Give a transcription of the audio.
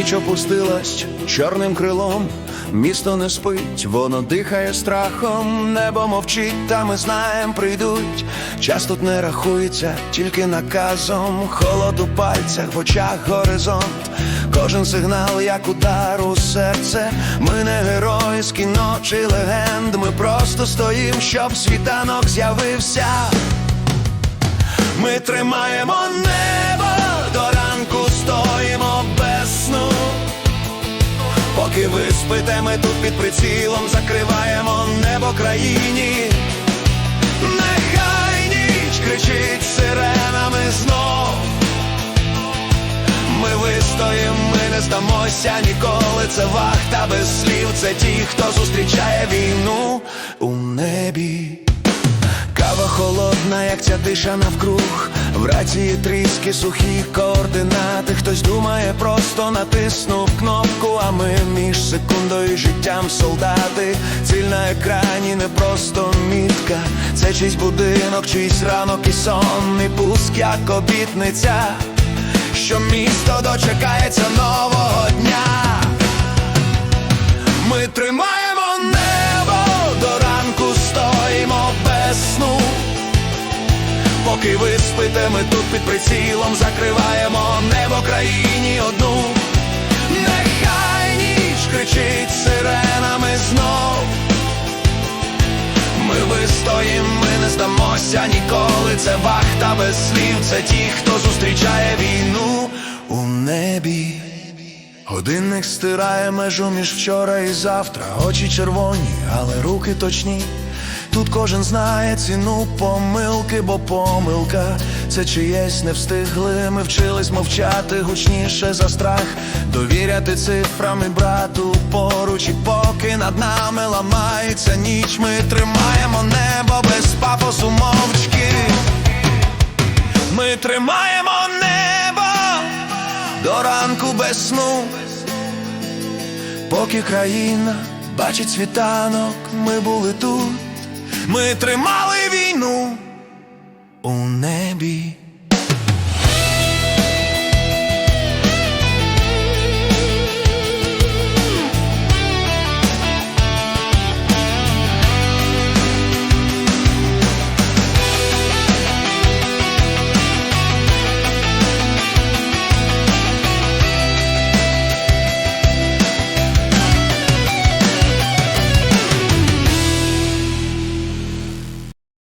ніч опустилась чорним крилом, місто не спить, воно дихає страхом, небо мовчить, та ми знаєм, прийдуть. Час тут не рахується, тільки наказом, холод у пальцях, в очах горизонт. Кожен сигнал, як удар у серце. Ми не герої з кіно чи легенд. Ми просто стоїм, щоб світанок з'явився. Ми тримаємо небо, Поки ви спите, ми тут під прицілом закриваємо небо країні. Нехай ніч кричить сиренами знов. Ми вистоїм, ми не здамося ніколи. Це вахта без слів. Це ті, хто зустрічає війну у небі. Кава холодна, як ця тиша навкруг. В тріски, сухі координати. Хтось думає, просто натиснув кнопку. А ми між секундою життям солдати. Ціль на екрані не просто мітка. Це чийсь будинок, чийсь ранок і сонний пуск, як обітниця, що місто дочекається Поки ви спите, ми тут під прицілом закриваємо небо країні одну. Нехай ніч кричить сиренами знов. Ми вистоїм, ми не здамося ніколи. Це вахта без слів, це ті, хто зустрічає війну у небі. Годинник стирає межу між вчора і завтра. Очі червоні, але руки точні. Тут кожен знає ціну помилки, бо помилка це чиєсь не встигли. Ми вчились мовчати гучніше за страх, довіряти цифрам і брату поруч, і поки над нами ламається ніч, ми тримаємо небо без пафосу мовчки. Ми тримаємо небо до ранку без сну. Поки країна бачить світанок, ми були тут ми тримали війну у небі.